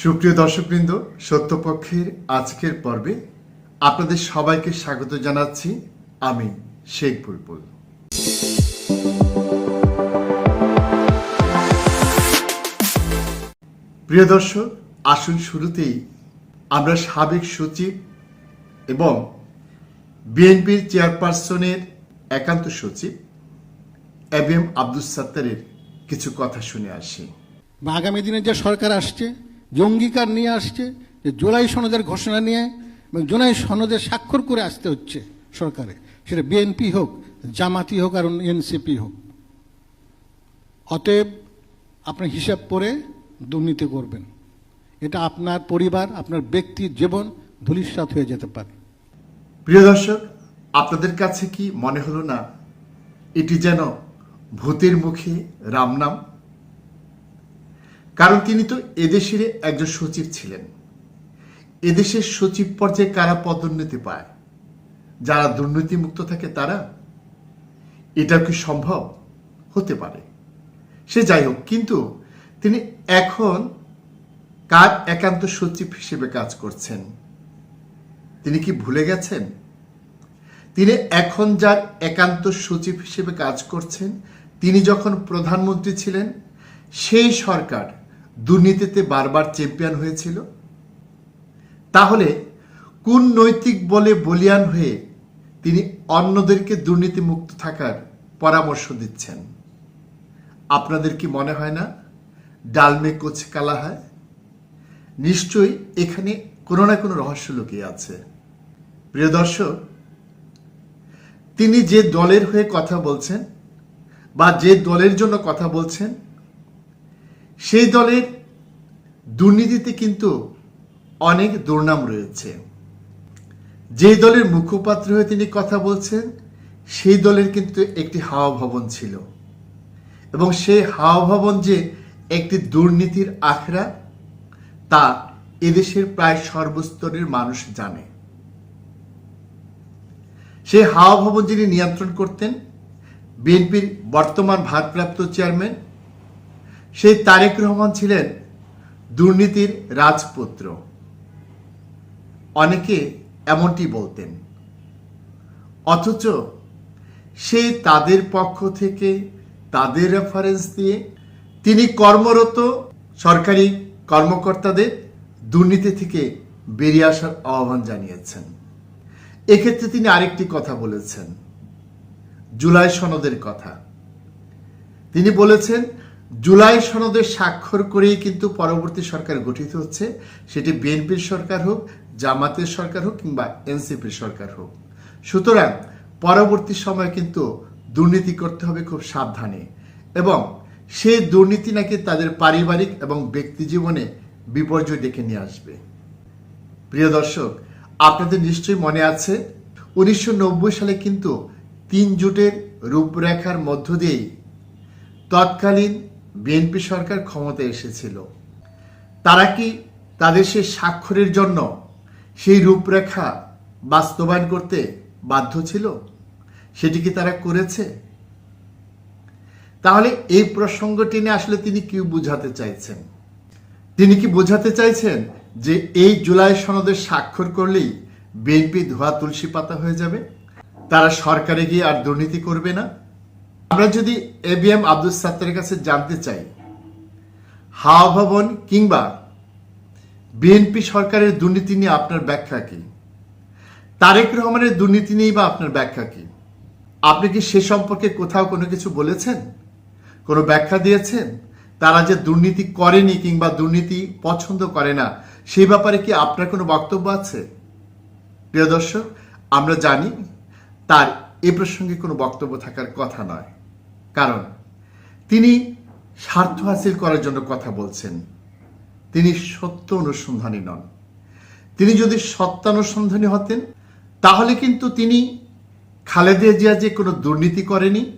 সুপ্রিয় দর্শকবৃন্দ, সত্যপক্ষের আজকের পর্বে আপনাদের সবাইকে স্বাগত জানাচ্ছি আমি শেখ বুলবুল। প্রিয় দর্শক, আসুন শুরুতেই আমরা সাবেক সচিব এবং বিএনপির চেয়ারপারসনের একান্ত সচিব এম আব্দুল সাত্তারের কিছু কথা শুনে আসি। আগামী দিনে যে সরকার আসছে যে নিয়ে আসছে, যে জুলাই সনদের ঘোষণা নিয়ে, এবং জুলাই সনদের স্বাক্ষর করে আসতে হচ্ছে সরকারে। সেটা বিএনপি হোক, জামাতি হোক, আর এনসিপি হোক। অতএব আপনি হিসাব করে দুর্নীতি করবেন। এটা আপনার পরিবার, আপনার ব্যক্তির জীবন ধূলিসাৎ হয়ে যেতে পারে। প্রিয় দর্শক, আপনাদের কাছে কি মনে হলো না? এটি যেন ভূতের মুখে রাম নাম। কারণ তিনি তো এদেশের একজন সচিব ছিলেন। এদেশের সচিব পর্যায়ে কারা পদোন্নতি পায়? যারা দুর্নীতিমুক্ত থাকে তারা? এটা কি সম্ভব? হতে পারে। সে যাই হোক, কিন্তু তিনি এখন কার একান্ত সচিব হিসেবে কাজ করছেন? তিনি কি ভুলে গেছেন? তিনি এখন যার একান্ত সচিব হিসেবে কাজ করছেন, তিনি যখন প্রধানমন্ত্রী ছিলেন, সেই সরকার দুর্নীতিতে বারবার চ্যাম্পিয়ন হয়েছিল। তাহলে কোন নৈতিক বলে বলিয়ান হয়ে তিনি অন্যদেরকে দুর্নীতিমুক্ত থাকার পরামর্শ দিচ্ছেন? আপনাদের কি মনে হয় না? ডালমে কোচ কালা হয় নিশ্চয়ই এখানে কোনো না কোনো রহস্য লুকিয়ে আছে। প্রিয় দর্শক, তিনি যে দলের হয়ে কথা বলছেন বা যে দলের জন্য কথা বলছেন সেই দলের দুর্নীতিতে কিন্তু অনেক দুর্নাম রয়েছে। যে দলের মুখপাত্র হয়ে তিনি কথা বলছেন, সেই দলের কিন্তু একটি হাওয়া ভবন ছিল। এবং সেই হাওয়া ভবন যে একটি দুর্নীতির আখড়া, তা এদেশের প্রায় সর্বস্তরের মানুষ জানে। সেই হাওয়া ভবন যিনি নিয়ন্ত্রণ করতেন, বিএনপির বর্তমান ভারপ্রাপ্ত চেয়ারম্যান সেই তারেক রহমান ছিলেন দুর্নীতির রাজপুত্র। অনেকে এমনটি বলতেন। অথচ সে তাদের পক্ষ থেকে তাদের রেফারেন্স দিয়ে তিনি কর্মরত সরকারি কর্মকর্তাদের দুর্নীতি থেকে বেরিয়ে আসার আহ্বান জানিয়েছেন। এক্ষেত্রে তিনি আরেকটি কথা বলেছেন। জুলাই সনদের কথা। তিনি বলেছেন জুলাই সনদে স্বাক্ষর করেই কিন্তু পরবর্তী সরকার গঠিত হচ্ছে। সেটি বিএনপির সরকার হোক, জামাতের সরকার হোক কিংবা এনসিপির সরকার হোক। সুতরাং পরবর্তী সময় কিন্তু দুর্নীতি করতে হবে খুব সাবধানে এবং সেই দুর্নীতি নাকি তাদের পারিবারিক এবং ব্যক্তি জীবনে বিপর্যয় ডেকে নিয়ে আসবে। প্রিয় দর্শক, আপনাদের নিশ্চয়ই মনে আছে, উনিশশো নব্বই সালে কিন্তু তিন জোটের রূপরেখার মধ্য দিয়েই তৎকালীন বিএনপি সরকার ক্ষমতায় এসেছিল। তারা কি তাদের সেই স্বাক্ষরের জন্য সেই রূপরেখা বাস্তবায়ন করতে বাধ্য ছিল? সেটি কি তারা করেছে? তাহলে এই প্রসঙ্গ টেনে আসলে তিনি কি বোঝাতে চাইছেন? তিনি কি বোঝাতে চাইছেন যে এই জুলাই সনদে স্বাক্ষর করলেই বিএনপি ধোয়া তুলসী পাতা হয়ে যাবে? তারা সরকারে গিয়ে আর দুর্নীতি করবে না? আমরা যদি এ বি এম আব্দুল সাত্তারের কাছে জানতে চাই হাওয়া ভবন কিংবা বিএনপি সরকারের দুর্নীতি নিয়ে আপনার ব্যাখ্যা কি? তারেক রহমানের দুর্নীতি নিয়েই বা আপনার ব্যাখ্যা কি? আপনি কি সে সম্পর্কে কোথাও কোনো কিছু বলেছেন? কোনো ব্যাখ্যা দিয়েছেন? তারা যে দুর্নীতি করেনি কিংবা দুর্নীতি পছন্দ করে না সেই ব্যাপারে কি আপনার কোনো বক্তব্য আছে? প্রিয় দর্শক, আমরা জানি তার এ প্রসঙ্গে কোনো বক্তব্য থাকার কথা নয়। কারণ, তিনি স্বার্থ হাসিল করার জন্য কথা বলছেন। তিনি সত্য অনুসন্ধানী নন। তিনি যদি সত্যানুসন্ধানী হতেন, তাহলে কিন্তু তিনি খালেদা জিয়া যে কোনো দুর্নীতি করেনি,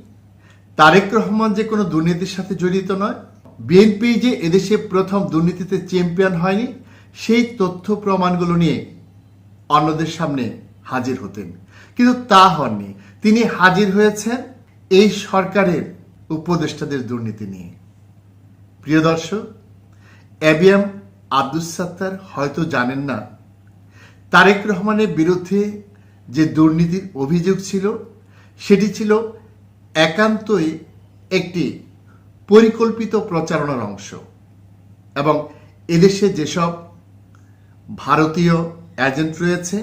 তারেক রহমান যে কোনো দুর্নীতির সাথে জড়িত নয়, বিএনপি যে এদেশে প্রথম দুর্নীতিতে চ্যাম্পিয়ন হয়নি, সেই তথ্য প্রমাণগুলো নিয়ে অন্যদের সামনে হাজির হতেন। কিন্তু তা হননি। তিনি হাজির হয়েছেন এই সরকারের উপদেষ্টাদের দুর্নীতি নিয়ে। প্রিয় দর্শক, এবিএম আব্দুস সাত্তার হয়তো জানেন না, তারেক রহমানের বিরুদ্ধে যে দুর্নীতির অভিযোগ ছিল, সেটি ছিল একান্তই একটি পরিকল্পিত প্রচারণার অংশ এবং এদেশে যেসব ভারতীয় এজেন্ট রয়েছে,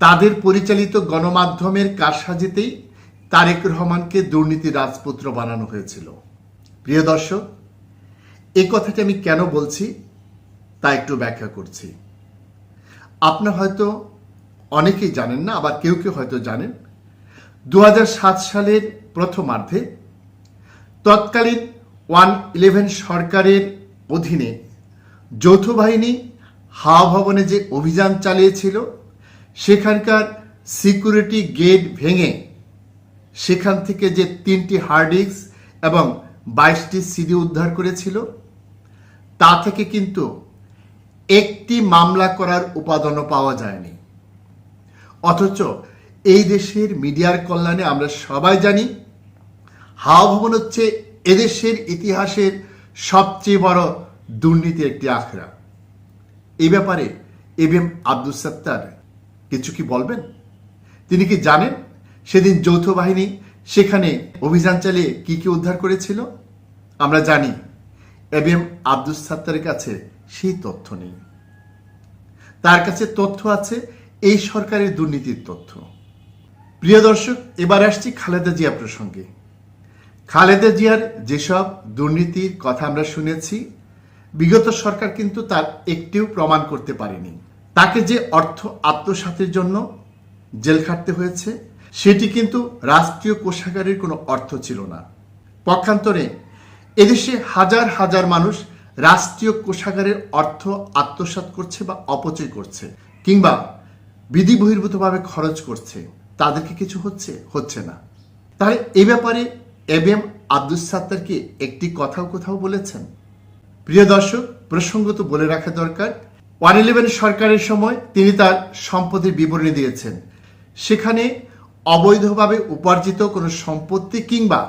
তাদের পরিচালিত গণমাধ্যমের কারসাজিতেই তারেক রহমানকে দুর্নীতি রাজপুত্র বানানো হয়েছিল। প্রিয় দর্শক এই কথাটি আমি কেন বলছি তা একটু ব্যাখ্যা করছি। আপনার হয়তো অনেকেই জানেন না, আবার কেউ কেউ হয়তো জানেন দু হাজার সাত সালের প্রথমার্ধে তৎকালীন ওয়ান ইলেভেন সরকারের অধীনে যৌথ বাহিনী হাওয়া ভবনে যে অভিযান চালিয়েছিল, সেখানকার সিকিউরিটি গেট ভেঙে সেখান থেকে যে তিনটি হার্ড ডিস্ক এবং বাইশটি সিডি উদ্ধার করেছিল, তা থেকে কিন্তু একটি মামলা করার উপাদানও পাওয়া যায়নি। অথচ এই দেশের মিডিয়ার কল্যাণে আমরা সবাই জানি হাওয়া ভবন হচ্ছে এদেশের ইতিহাসের সবচেয়ে বড় দুর্নীতি একটি আখড়া। এই ব্যাপারে এবিএম আব্দুল সত্তার কিছু কি বলবেন? তিনি কি জানেন? সেদিন যৌথ বাহিনী সেখানে অভিযান চালিয়ে কি কি উদ্ধার করেছিল? আমরা জানি। এবিএম আব্দুল সাত্তারের কাছে সেই তথ্য নেই। তার কাছে তথ্য আছে এই সরকারের দুর্নীতির তথ্য। প্রিয় দর্শক, এবার আসছি খালেদা জিয়া প্রসঙ্গে। খালেদা জিয়ার যেসব দুর্নীতির কথা আমরা শুনেছি, বিগত সরকার কিন্তু তার একটিও প্রমাণ করতে পারেনি। তাকে যে অর্থ আত্মসাতের জন্য জেল খাটতে হয়েছে সেটি কিন্তু রাষ্ট্রীয় কোষাগারের কোনো অর্থ ছিল না। পক্ষান্তরে এদেশে হাজার হাজার মানুষ রাষ্ট্রীয় কোষাগারের অর্থ আত্মসাৎ করছে বা অপচয় করছে কিংবা বিধি বহির্ভূতভাবে খরচ করছে, তাদেরকে কিছু হচ্ছে হচ্ছে না। তাহলে এ ব্যাপারে এম এম আব্দুল সাত্তার কি একটি কথাও কোথাও বলেছেন। প্রিয় দর্শক, প্রসঙ্গত বলে রাখা দরকার, ওয়ান ইলেভেন সরকারের সময় তিনি তার সম্পদের বিবরণী দিয়েছেন। সেখানে অবৈধভাবে উপার্জিত কোনো সম্পত্তি কিংবা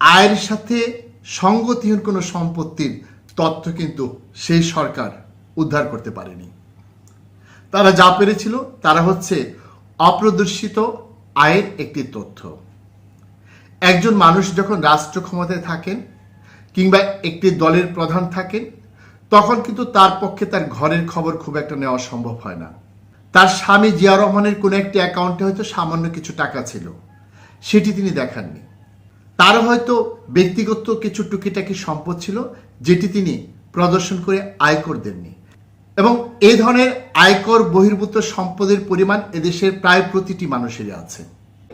আয়ের সাথে সঙ্গতিহীন কোনো সম্পত্তির তথ্য কিন্তু সেই সরকার উদ্ধার করতে পারেনি। তারা যা পেরেছিল তারা হচ্ছে অপ্রদর্শিত আয়ের একটি তথ্য। একজন মানুষ যখন রাষ্ট্র ক্ষমতায় থাকেন কিংবা একটি দলের প্রধান থাকেন, তখন কিন্তু তার পক্ষে তার ঘরের খবর খুব একটা নেওয়া সম্ভব হয় না। তার স্বামী জিয়া রহমানের কোনো একটি অ্যাকাউন্টে হয়তো সামান্য কিছু টাকা ছিল। সেটি তিনি দেখাননি। তারও হয়তো ব্যক্তিগত কিছু টুকিটাকি সম্পদ ছিল, যেটি তিনি প্রদর্শন করে আয়কর দেননি। এবং এই ধরনের আয়কর বহির্ভূত সম্পদের পরিমাণ এদেশের প্রায় প্রতিটি মানুষেরই আছে।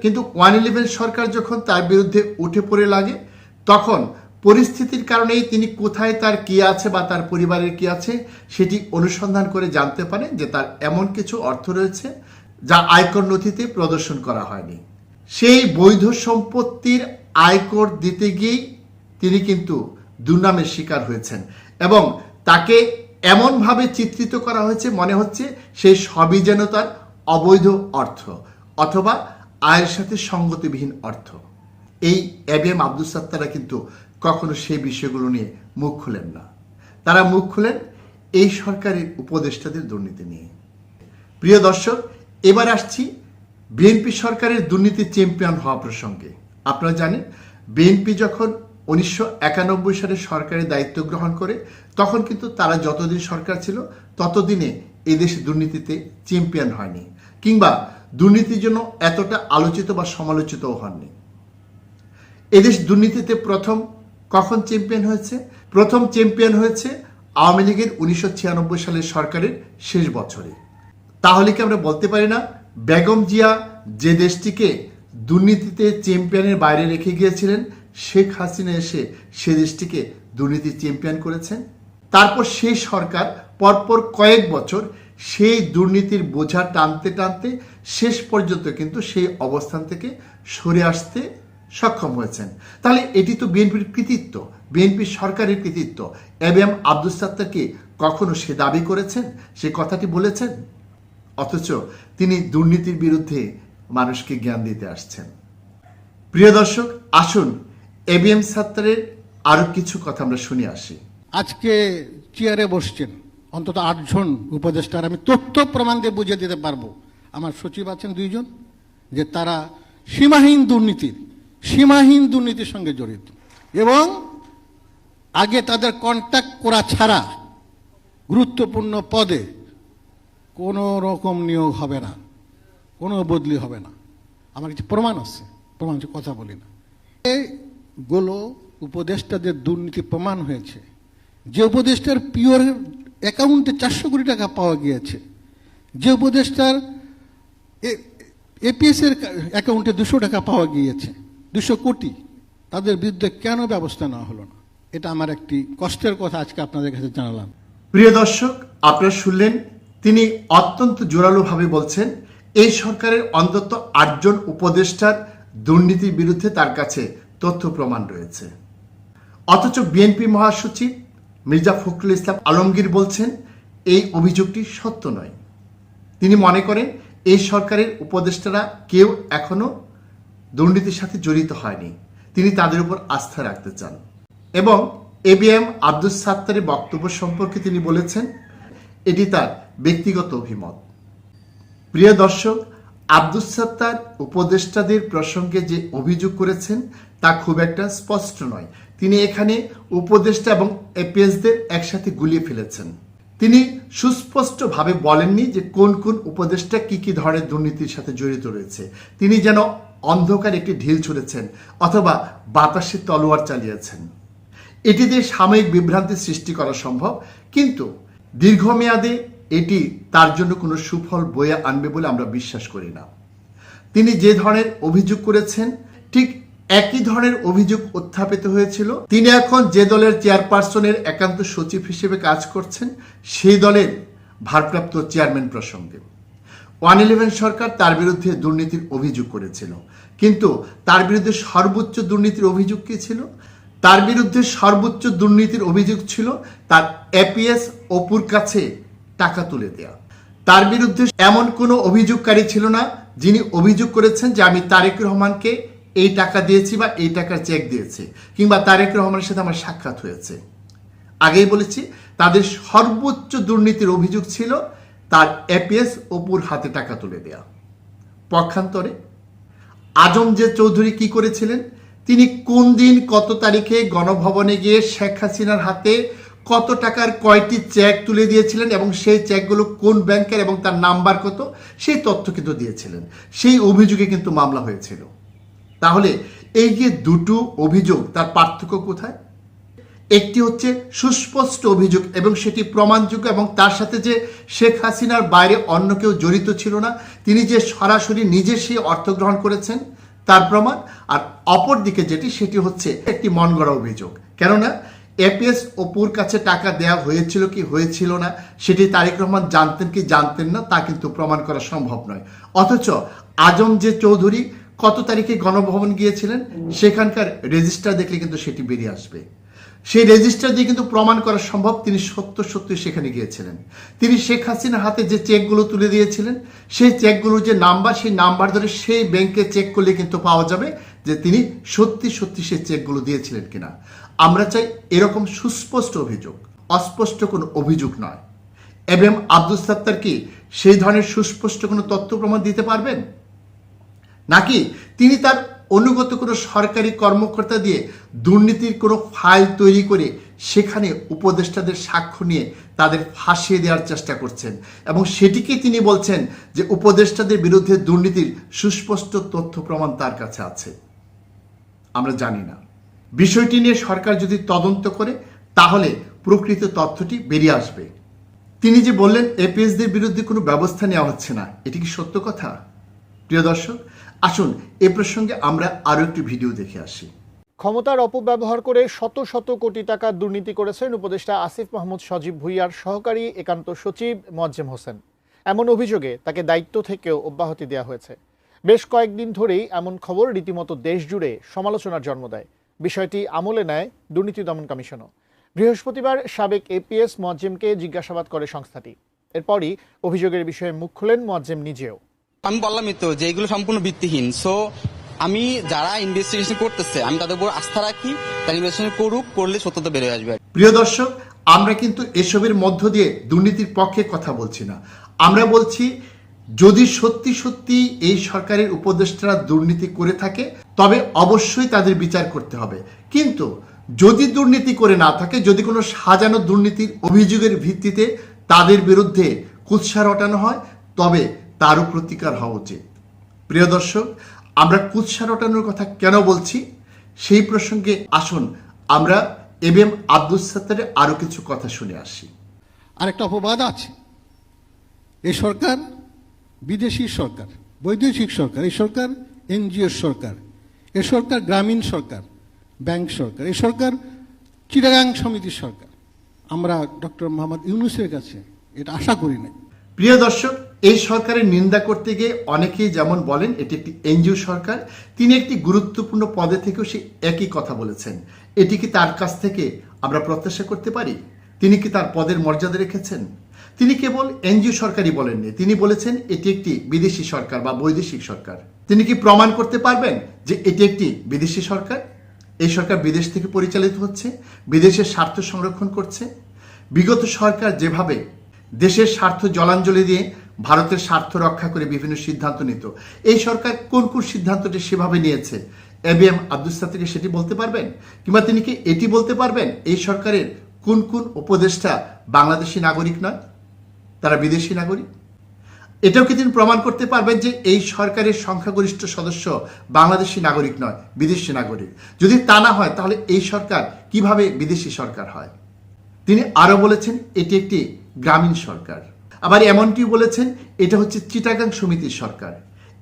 কিন্তু ওয়ান ইলেভেন সরকার যখন তার বিরুদ্ধে উঠে পড়ে লাগে, তখন পরিস্থিতির কারণেই তিনি কোথায় তার কি আছে বা তার পরিবারের কি আছে সেটি অনুসন্ধান করে জানতে পারেন যে তার এমন কিছু অর্থ রয়েছে যা আয়কর নথিতে প্রদর্শন করা হয়নি। সেই বৈধ সম্পত্তির আয়কর দিতে গিয়েই তিনি কিন্তু দুর্নামের শিকার হয়েছেন এবং তাকে এমনভাবে চিত্রিত করা হয়েছে মনে হচ্ছে সেই সবই যেন তার অবৈধ অর্থ অথবা আয়ের সাথে সঙ্গতিবিহীন অর্থ। এই এবিএম আব্দুল সাত্তারা কিন্তু কখনো সেই বিষয়গুলো নিয়ে মুখ খুলেন না। তারা মুখ খুলেন এই সরকারের উপদেষ্টাদের দুর্নীতি নিয়ে। প্রিয় দর্শক, এবার আসছি বিএনপি সরকারের দুর্নীতি চ্যাম্পিয়ন হওয়া প্রসঙ্গে। আপনারা জানেন, বিএনপি যখন উনিশশো একানব্বই সালে সরকারের দায়িত্ব গ্রহণ করে, তখন কিন্তু তারা যতদিন সরকার ছিল, ততদিনে এদেশ দুর্নীতিতে চ্যাম্পিয়ন হয়নি, কিংবা দুর্নীতির জন্য এতটা আলোচিত বা সমালোচিতও হননি। এদেশ দুর্নীতিতে প্রথম কখন চ্যাম্পিয়ন হয়েছে? প্রথম চ্যাম্পিয়ন হয়েছে আওয়ামী লীগের উনিশশো ছিয়ানব্বই সালের সরকারের শেষ বছরে। তাহলে কি আমরা বলতে পারি না, বেগম জিয়া যে দেশটিকে দুর্নীতিতে চ্যাম্পিয়নের বাইরে রেখে গিয়েছিলেন, শেখ হাসিনা এসে সে দেশটিকে দুর্নীতি চ্যাম্পিয়ন করেছেন? তারপর সেই সরকার পরপর কয়েক বছর সেই দুর্নীতির বোঝা টানতে টানতে শেষ পর্যন্ত কিন্তু সেই অবস্থান থেকে সরে আসতে সক্ষম হয়েছেন। তাহলে এটি তো বিএনপির কৃতিত্ব, বিএনপির সরকারের কৃতিত্ব। এম এম আব্দুল সাত্তারকে কখনো সে দাবি করেছেন? সে কথাটি বলেছেন? অথচ তিনি দুর্নীতির বিরুদ্ধে মানুষকে জ্ঞান দিতে আসছেন। প্রিয় দর্শক, আসুন এবিএম সাত্তারের আরও কিছু কথা আমরা শুনে আসি। আজকে চেয়ারে বসছেন অন্তত আটজন উপদেষ্টার। আমি তথ্য প্রমাণ দিয়ে বুঝিয়ে দিতে পারব। আমার সচিব আছেন দুইজন, যে তারা সীমাহীন দুর্নীতির সীমাহীন দুর্নীতির সঙ্গে জড়িত। এবং আগে তাদের কন্ট্যাক্ট করা ছাড়া গুরুত্বপূর্ণ পদে কোনো রকম নিয়োগ হবে না, কোনো বদলি হবে না। আমার কিছু প্রমাণ আছে, প্রমাণ কথা বলি না। এগুলো উপদেষ্টাদের দুর্নীতি প্রমাণ হয়েছে। যে উপদেষ্টার পিওর অ্যাকাউন্টে চারশো কোটি টাকা পাওয়া গিয়েছে, যে উপদেষ্টার এপিএসের অ্যাকাউন্টে দুশো টাকা পাওয়া গিয়েছে দুশো কোটি তাদের বিরুদ্ধে কেন ব্যবস্থা নেওয়া হলো না? এটা আমার একটি কষ্টের কথা আজকে আপনাদের কাছে জানালাম। প্রিয় দর্শক, আপনারা শুনলেন, তিনি অত্যন্ত জোরালোভাবে বলছেন, এই সরকারের অন্তত আটজন উপদেষ্টার দুর্নীতির বিরুদ্ধে তার কাছে তথ্য প্রমাণ রয়েছে। অথচ বিএনপি মহাসচিব মির্জা ফখরুল ইসলাম আলমগীর বলছেন, এই অভিযোগটি সত্য নয়। তিনি মনে করেন, এই সরকারের উপদেষ্টারা কেউ এখনও দুর্নীতির সাথে জড়িত হয়নি। তিনি তাদের উপর আস্থা রাখতে চান। এবং এবিএম আব্দুস সাত্তারের বক্তব্য সম্পর্কে তিনি বলেছেন, এটি তার ব্যক্তিগত অভিমত। প্রিয় দর্শক, আব্দুস সাত্তার উপদেষ্টাদের প্রসঙ্গে যে অভিযোগ করেছেন, তা খুব একটা স্পষ্ট নয়। তিনি এখানে উপদেষ্টা এবং এপিএসদের একসাথে গুলিয়ে ফেলেছেন। তিনি সুস্পষ্টভাবে বলেননি যে কোন কোন উপদেষ্টা কি কি ধরনের দুর্নীতির সাথে জড়িত রয়েছে। তিনি যেন অন্ধকার একটি ঢিল ছুড়েছেন অথবা বাতাসে তলোয়ার চালিয়েছেন। এটি দিয়ে সাময়িক বিভ্রান্তি সৃষ্টি করা সম্ভব, কিন্তু দীর্ঘমেয়াদে এটি তার জন্য কোনো সুফল বয়ে আনবে বলে আমরা বিশ্বাস করি না। তিনি যে ধরনের অভিযোগ করেছেন, ঠিক একই ধরনের অভিযোগ উত্থাপিত হয়েছিল। তিনি এখন যে দলের চেয়ারপারসনের একান্ত সচিব হিসেবে কাজ করছেন, সেই দলের ভারপ্রাপ্ত চেয়ারম্যান প্রসঙ্গে। ওয়ান ইলেভেন সরকার তার বিরুদ্ধে দুর্নীতির অভিযোগ করেছিল। কিন্তু তার বিরুদ্ধে সর্বোচ্চ দুর্নীতির অভিযোগ কি ছিল? তার বিরুদ্ধে সর্বোচ্চ দুর্নীতির অভিযোগ ছিল তার এপিএস অপুর কাছে টাকা তুলে দেওয়া তার বিরুদ্ধে এমন কোনো অভিযোগকারী ছিল না যিনি অভিযোগ করেছেন যে আমি তারেক রহমানকে এই টাকা দিয়েছি বা এই টাকার চেক দিয়েছি কিংবা তারেক রহমানের সাথে আমার সাক্ষাৎ হয়েছে। আগেই বলেছি, তাদের সর্বোচ্চ দুর্নীতির অভিযোগ ছিল তার এপিএস অপুর হাতে টাকা তুলে দেয়া। পক্ষান্তরে আজম যে চৌধুরী কি করেছিলেন? তিনি কোন দিন, কত তারিখে গণভবনে গিয়ে শেখ হাসিনার হাতে কত টাকার কয়টি চেক তুলে দিয়েছিলেন এবং সেই চেকগুলো কোন ব্যাংকের এবং তার নাম্বার কত, সেই তথ্য কিন্তু দিয়েছিলেন। সেই অভিযোগে কিন্তু মামলা হয়েছিল। তাহলে এই যে দুটো অভিযোগ, তার পার্থক্য কোথায়? একটি হচ্ছে সুস্পষ্ট অভিযোগ এবং সেটি প্রমাণযোগ্য এবং তার সাথে যে শেখ হাসিনার বাইরে অন্য কেউ জড়িত ছিল না, তিনি যে সরাসরি নিজে সেই অর্থ গ্রহণ করেছেন তার প্রমাণ, আর অপর দিকে যেটি, সেটি হচ্ছে একটি মন গড়া অভিযোগ। কেননা এপিএস অপুর কাছে টাকা দেওয়া হয়েছিল কি হয়েছিল না, সেটি তারেক রহমান জানতেন কি জানতেন না, তা কিন্তু প্রমাণ করা সম্ভব নয়। অথচ আজম যে চৌধুরী কত তারিখে গণভবন গিয়েছিলেন, সেখানকার রেজিস্টার দেখলে কিন্তু সেটি বেরিয়ে আসবে। সেই রেজিস্টার দিয়ে কিন্তু প্রমাণ করা সম্ভব। তিনি সত্য সত্যি সেখানে গিয়েছিলেন। তিনি শেখ হাসিনার হাতে যে চেকগুলো তুলে দিয়েছিলেন, সেই চেকগুলোর যে নাম্বার, সেই নাম্বার ধরে সেই ব্যাংকে চেক করলে কিন্তু পাওয়া যাবে যে তিনি সত্যি সত্যি সেই চেকগুলো দিয়েছিলেন কিনা। আমরা চাই এরকম সুস্পষ্ট অভিযোগ, অস্পষ্ট কোনো অভিযোগ নয়। এবং আব্দুল সাত্তার কি সেই ধরনের সুস্পষ্ট কোনো তথ্য প্রমাণ দিতে পারবেন? নাকি তিনি তার অনুগত কোনো সরকারি কর্মকর্তা দিয়ে দুর্নীতির কোনো ফাইল তৈরি করে সেখানে উপদেষ্টাদের সাক্ষ্য নিয়ে তাদের ফাঁসিয়ে দেওয়ার চেষ্টা করছেন। এবং সেটিকে তিনি বলছেন যে উপদেষ্টাদের বিরুদ্ধে দুর্নীতির সুস্পষ্ট তথ্য প্রমাণ তার কাছে আছে। আমরা জানি না। বিষয়টি নিয়ে সরকার যদি তদন্ত করে, তাহলে প্রকৃত তথ্যটি বেরিয়ে আসবে। তিনি যে বললেন, এপিএসদের বিরুদ্ধে কোনো ব্যবস্থা নেওয়া হচ্ছে না, এটি কি সত্য কথা? প্রিয় দর্শক, আসুন এ প্রসঙ্গে আমরা আরও একটি ভিডিও দেখে আসি। ক্ষমতার অপব্যবহার করে শত শত কোটি টাকা দুর্নীতি করেছেন উপদেষ্টা আসিফ মাহমুদ সজীব ভুইয়ার সহকারী একান্ত সচিব মোয়াজ্জেম হোসেন। এমন অভিযোগে তাকে দায়িত্ব থেকেও অব্যাহতি দেওয়া হয়েছে। বেশ কয়েকদিন ধরেই এমন খবর রীতিমতো দেশ জুড়ে সমালোচনার জন্ম দেয়। বিষয়টি আমলে নেয় দুর্নীতি দমন কমিশনও। বৃহস্পতিবার সাবেক এপিএস মোয়াজ্জেমকে জিজ্ঞাসাবাদ করে সংস্থাটি। এরপরই অভিযোগের বিষয়ে মুখ খুলেন মোয়াজ্জেম নিজেও। আমি বললামই তো যে এগুলো সম্পূর্ণ ভিত্তিহীন। সো আমি যারা ইনভেস্টিগেশন করতেছে, আমি তাদের উপর আস্থা রাখি, তারা ইনভেস্টিগেশন করুক, করলে সত্যতা বেরোয় আসবে। প্রিয় দর্শক, আমরা কিন্তু এসবের মধ্য দিয়ে দুর্নীতির পক্ষে কথা বলছি না। আমরা বলছি, যদি সত্যি সত্যি এই সরকারের উপদেষ্টারা দুর্নীতি করে থাকে, তবে অবশ্যই তাদের বিচার করতে হবে। কিন্তু যদি দুর্নীতি করে না থাকে, যদি কোনো সাজানো দুর্নীতির অভিযোগের ভিত্তিতে তাদের বিরুদ্ধে কুৎসা রটানো হয়, তবে তারও প্রতিকার হওয়া উচিত। প্রিয় দর্শক আমরা কুৎসা রটানোর কথা কেন বলছি? সেই প্রসঙ্গে আসুন আমরা এম এম আব্দুল সাত্তারের আরও কিছু কথা শুনে আসি। আরেকটা অপবাদ আছে। এই সরকার বিদেশি সরকার বৈদেশিক সরকার এই সরকার এনজিও সরকার এ সরকার গ্রামীণ সরকার ব্যাংক সরকার এ সরকার চিটাগাং সমিতির সরকার। আমরা ডক্টর মোহাম্মদ ইউনুসের কাছে এটা আশা করি না প্রিয় দর্শক এই সরকারের নিন্দা করতে গিয়ে অনেকেই যেমন বলেন, এটি একটি এনজিও সরকার। তিনি একটি গুরুত্বপূর্ণ পদে থেকেও সে একই কথা বলেছেন। এটি কি তার কাছ থেকে আমরা প্রত্যাশা করতে পারি? তিনি কি তার পদের মর্যাদা রেখেছেন? তিনি কেবল এনজিও সরকারই বলেননি, তিনি বলেছেন এটি একটি বিদেশি সরকার বা বৈদেশিক সরকার। তিনি কি প্রমাণ করতে পারবেন যে এটি একটি বিদেশি সরকার? এই সরকার বিদেশ থেকে পরিচালিত হচ্ছে, বিদেশের স্বার্থ সংরক্ষণ করছে। বিগত সরকার যেভাবে দেশের স্বার্থ জলাঞ্জলি দিয়ে ভারতের স্বার্থ রক্ষা করে বিভিন্ন সিদ্ধান্ত নিত। এই সরকার কোন কোন সিদ্ধান্তটি সেভাবে নিয়েছে? এ বি এম আব্দুল সেটি বলতে পারবেন? কিংবা তিনি কি এটি বলতে পারবেন? এই সরকারের কোন কোন উপদেষ্টা বাংলাদেশি নাগরিক নয়? তারা বিদেশি নাগরিক? এটাও কি তিনি প্রমাণ করতে পারবেন যে এই সরকারের সংখ্যাগরিষ্ঠ সদস্য বাংলাদেশি নাগরিক নয়, বিদেশি নাগরিক? যদি তা না হয়, তাহলে এই সরকার কীভাবে বিদেশি সরকার হয়? তিনি আরও বলেছেন, এটি একটি গ্রামীণ সরকার। আবার এমনটিও বলেছেন, এটা হচ্ছে চিটাগাং সমিতির সরকার।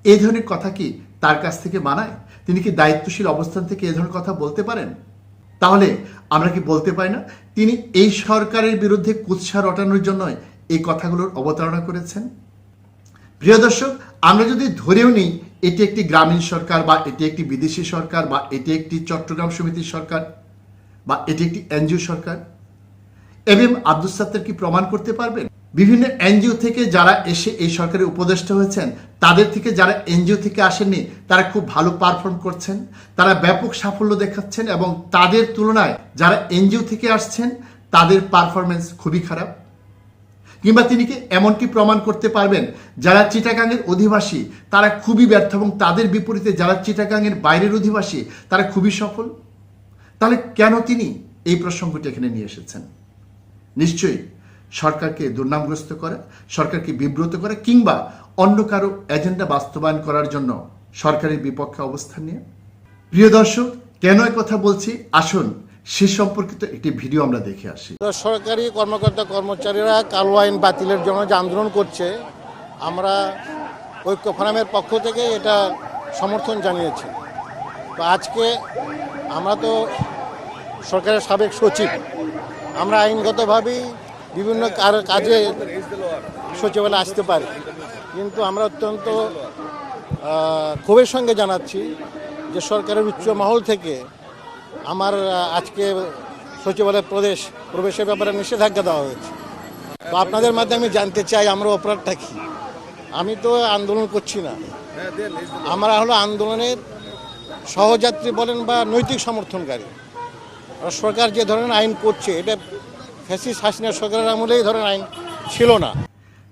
এই ধরনের কথা কি তার কাছ থেকে মানায়? তিনি কি দায়িত্বশীল অবস্থান থেকে এ ধরনের কথা বলতে পারেন? তাহলে আমরা কি বলতে পারি না? তিনি এই সরকারের বিরুদ্ধে কুৎসা রটানোর জন্য এই কথাগুলোর অবতারণা করেছেন? প্রিয় দর্শক, আমরা যদি ধরেও নিই, এটি একটি গ্রামীণ সরকার বা এটি একটি বিদেশি সরকার বা এটি একটি চট্টগ্রাম সমিতির সরকার বা এটি একটি এনজিও সরকার, এম এম আব্দুল সাত্তার কি প্রমাণ করতে পারবেন? বিভিন্ন এনজিও থেকে যারা এসে এই সরকারের উপদেষ্টা হয়েছেন, তাদের থেকে যারা এনজিও থেকে আসেননি, তারা খুব ভালো পারফর্ম করছেন, তারা ব্যাপক সাফল্য দেখাচ্ছেন এবং তাদের তুলনায় যারা এনজিও থেকে আসছেন, তাদের পারফরমেন্স খুবই খারাপ। কিংবা তিনি কি এমনটি প্রমাণ করতে পারবেন, যারা চিটাগাংয়ের অধিবাসী, তারা খুবই ব্যর্থ এবং তাদের বিপরীতে যারা চিটাগাংয়ের বাইরের অধিবাসী, তারা খুবই সফল। তাহলে কেন তিনি এই প্রসঙ্গটি এখানে নিয়ে এসেছেন? নিশ্চয়ই সরকারকে দুর্নামগ্রস্ত করা, সরকারকে বিব্রত করা, কিংবা অন্য কারও এজেন্ডা বাস্তবায়ন করার জন্য সরকারের বিপক্ষে অবস্থান নিয়ে। প্রিয় দর্শক, কেন কথা বলছি? আসুন, সে সম্পর্কিত একটি ভিডিও আমরা দেখে আসি। সরকারি কর্মকর্তা কর্মচারীরা কালো আইন বাতিলের জন্য যে আন্দোলন করছে, আমরা ঐক্য ফোরামের পক্ষ থেকে এটা সমর্থন জানিয়েছি। তো আজকে আমরা তো সরকারের সাবেক সচিব, আমরা আইনগতভাবেই বিভিন্ন কাজে সচিবালয়ে আসতে পারে। কিন্তু আমরা অত্যন্ত ক্ষোভের সঙ্গে জানাচ্ছি যে সরকারের উচ্চ মহল থেকে আমার আজকে সচিবালয় প্রদেশ প্রবেশের ব্যাপারে নিষেধাজ্ঞা দেওয়া হয়েছে। তো আপনাদের মাধ্যমে আমি জানতে চাই, আমরা অপরাধটা কী? আমি তো আন্দোলন করছি না। আমরা হলো আন্দোলনের সহযাত্রী বলেন বা নৈতিক সমর্থনকারী। সরকার যে ধরনের আইন করছে, এটা ফ্যাসিস হাসিনা সরকারের আমলে এই ধরনের আইন ছিল না।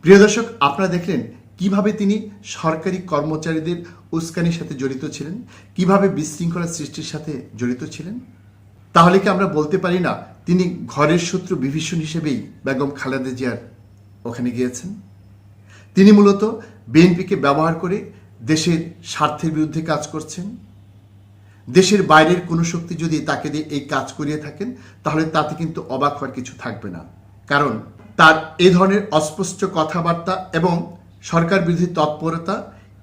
প্রিয় দর্শক, আপনারা দেখলেন কীভাবে তিনি সরকারি কর্মচারীদের উস্কানির সাথে জড়িত ছিলেন, কীভাবে বিশৃঙ্খলা সৃষ্টির সাথে জড়িত ছিলেন। তাহলে কি আমরা বলতে পারি না তিনি ঘরের শত্রু বিভীষণ হিসেবেই বেগম খালেদা জিয়ার ওখানে গিয়েছেন? তিনি মূলত বিএনপিকে ব্যবহার করে দেশের স্বার্থের বিরুদ্ধে কাজ করছেন দেশের বাইরের কোনো শক্তি যদি তাকে দিয়ে এই কাজ করিয়ে থাকেন, তাহলে তাতে কিন্তু অবাক হওয়ার কিছু থাকবে না। কারণ তার এ ধরনের অস্পষ্ট কথাবার্তা এবং সরকার বিরোধী তৎপরতা,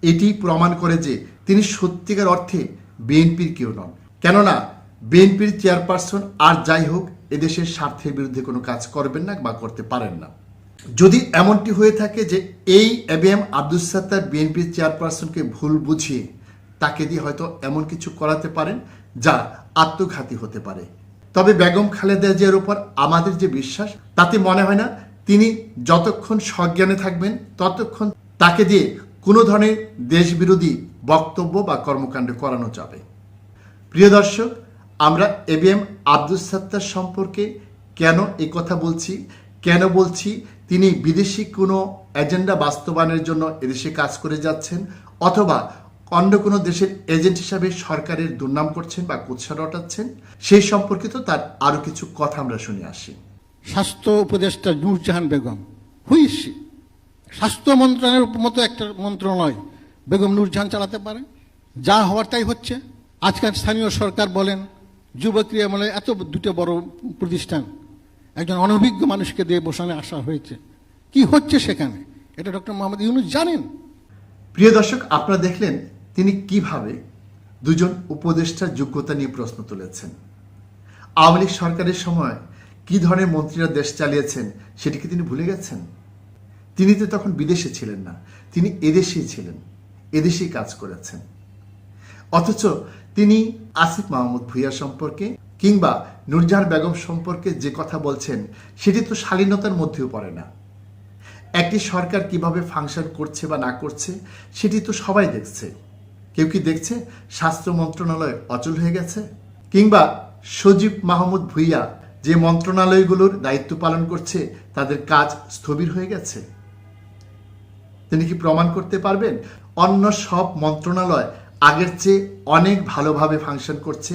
এটি প্রমাণ করে যে তিনি সত্যিকার অর্থে বিএনপির কেউ নন। কেননা, বিএনপির চেয়ারপারসন আর যাই হোক, এদেশের স্বার্থের বিরুদ্ধে কোনো কাজ করবেন না বা করতে পারেন না। যদি এমনটি হয়ে থাকে যে এই এবিএম আব্দুল সাত্তার বিএনপির চেয়ারপারসনকে ভুল বুঝিয়ে তাকে দিয়ে হয়তো এমন কিছু করাতে পারেন যা আত্মঘাতী হতে পারে। তবে বেগম খালেদা জিয়ার উপর আমাদের যে বিশ্বাস, তাতে মনে হয় না তিনি যতক্ষণ সজ্ঞানে থাকবেন, ততক্ষণ তাকে দিয়ে কোনো ধরনের দেশবিরোধী বক্তব্য বা কর্মকাণ্ড করানো যাবে। প্রিয় দর্শক, আমরা এবিএম আব্দুল সাত্তার সম্পর্কে কেন এই কথা বলছি, কেন বলছি, তিনি বিদেশি কোনো এজেন্ডা বাস্তবায়নের জন্য এদেশে কাজ করে যাচ্ছেন, অথবা অন্য কোনো দেশের এজেন্ট হিসাবে সরকারের দুর্নাম করছেন বা কুৎসা রটাচ্ছেন সেই সম্পর্কিত তার আরও কিছু কথা আমরা শুনে আসি। স্বাস্থ্য উপদেষ্টা নূরজাহান বেগম হুইসি স্বাস্থ্য মন্ত্রণালয়ের মতো একটা মন্ত্রণালয় বেগম নূরজাহান চালাতে পারে যা হওয়ার তাই হচ্ছে। আজকাল স্থানীয় সরকার বলেন যুব ক্রিয়া বলে এত দুটো বড় প্রতিষ্ঠান। একজন অনভিজ্ঞ মানুষকে দিয়ে বসানে আসা হয়েছে। কি হচ্ছে সেখানে? এটা ডক্টর মোহাম্মদ ইউনুস জানেন। প্রিয় দর্শক আপনারা দেখলেন তিনি কীভাবে দুজন উপদেষ্টার যোগ্যতা নিয়ে প্রশ্ন তুলেছেন? আওয়ামী লীগ সরকারের সময় কি ধরনের মন্ত্রীরা দেশ চালিয়েছেন সেটিকে তিনি ভুলে গেছেন? তিনি তো তখন বিদেশে ছিলেন না, তিনি এদেশেই ছিলেন, এদেশেই কাজ করেছেন। অথচ তিনি আসিফ মাহমুদ ভুইয়া সম্পর্কে কিংবা নুরজাহান বেগম সম্পর্কে যে কথা বলছেন, সেটি তো শালীনতার মধ্যেও পড়ে না। একটি সরকার কীভাবে ফাংশন করছে বা না করছে, সেটি তো সবাই দেখছে। কেউ কি দেখছে? স্বাস্থ্য মন্ত্রণালয় অচল হয়ে গেছে? কিংবা সজীব মাহমুদ ভুইয়া যে মন্ত্রণালয়গুলোর দায়িত্ব পালন করছে, তাদের কাজ স্থবির হয়ে গেছে? তিনি কি প্রমাণ করতে পারবেন? অন্য সব মন্ত্রণালয় আগের চেয়ে অনেক ভালোভাবে ফাংশন করছে,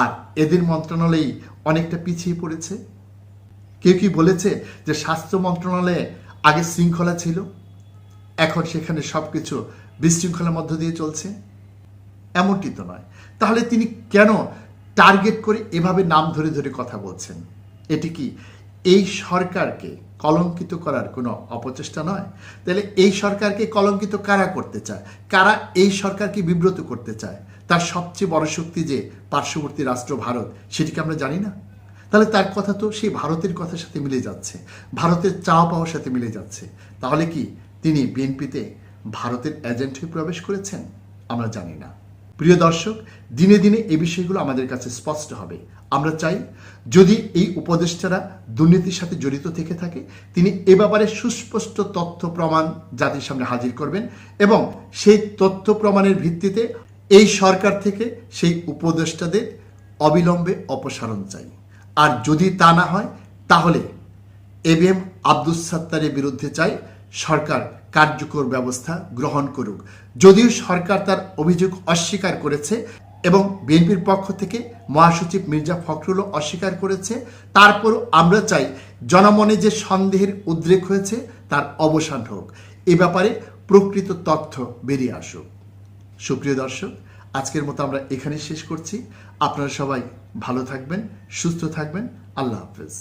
আর এদের মন্ত্রণালয়ই অনেকটা পিছিয়ে পড়েছে? কেউ কি বলেছে যে স্বাস্থ্য মন্ত্রণালয়ে আগে শৃঙ্খলা ছিল? এখন সেখানে সব কিছু বিশৃঙ্খলার মধ্য দিয়ে চলছে? এমনটি তো নয়। তাহলে তিনি কেন টার্গেট করে এভাবে নাম ধরে ধরে কথা বলছেন? এটি কি এই সরকারকে কলঙ্কিত করার কোনো অপচেষ্টা নয়? তাহলে এই সরকারকে কলঙ্কিত কারা করতে চায়? কারা এই সরকারকে বিব্রত করতে চায়? তার সবচেয়ে বড় শক্তি যে পার্শ্ববর্তী রাষ্ট্র ভারত, সেটিকে আমরা জানি না। তাহলে তার কথা তো সেই ভারতের কথার সাথে মিলে যাচ্ছে। ভারতের চাওয়া পাওয়ার সাথে মিলে যাচ্ছে। তাহলে কি তিনি বিএনপিতে ভারতের এজেন্ট হয়ে প্রবেশ করেছেন? আমরা জানি না। প্রিয় দর্শক, দিনে দিনে এই বিষয়গুলো আমাদের কাছে স্পষ্ট হবে। আমরা চাই, যদি এই উপদেষ্টারা দুর্নীতির সাথে জড়িত থেকে থাকে, তিনি এ ব্যাপারে সুস্পষ্ট তথ্য প্রমাণ জাতির সামনে হাজির করবেন এবং সেই তথ্য প্রমাণের ভিত্তিতে এই সরকার থেকে সেই উপদেষ্টাদের অবিলম্বে অপসারণ চাই। আর যদি তা না হয়, তাহলে এবিএম আব্দুস সাত্তারের বিরুদ্ধে চাই সরকার কার্যকর ব্যবস্থা গ্রহণ করুক। যদিও সরকার তার অভিযোগ অস্বীকার করেছে এবং বিএনপির পক্ষ থেকে মহাসচিব মির্জা ফখরুলও অস্বীকার করেছে, তারপরও আমরা চাই জনমনে যে সন্দেহের উদ্রেক হয়েছে তার অবসান হোক। এ ব্যাপারে প্রকৃত তথ্য বেরিয়ে আসুক। সুপ্রিয় দর্শক, আজকের মতো আমরা এখানে শেষ করছি। আপনারা সবাই ভালো থাকবেন, সুস্থ থাকবেন। আল্লাহ হাফেজ।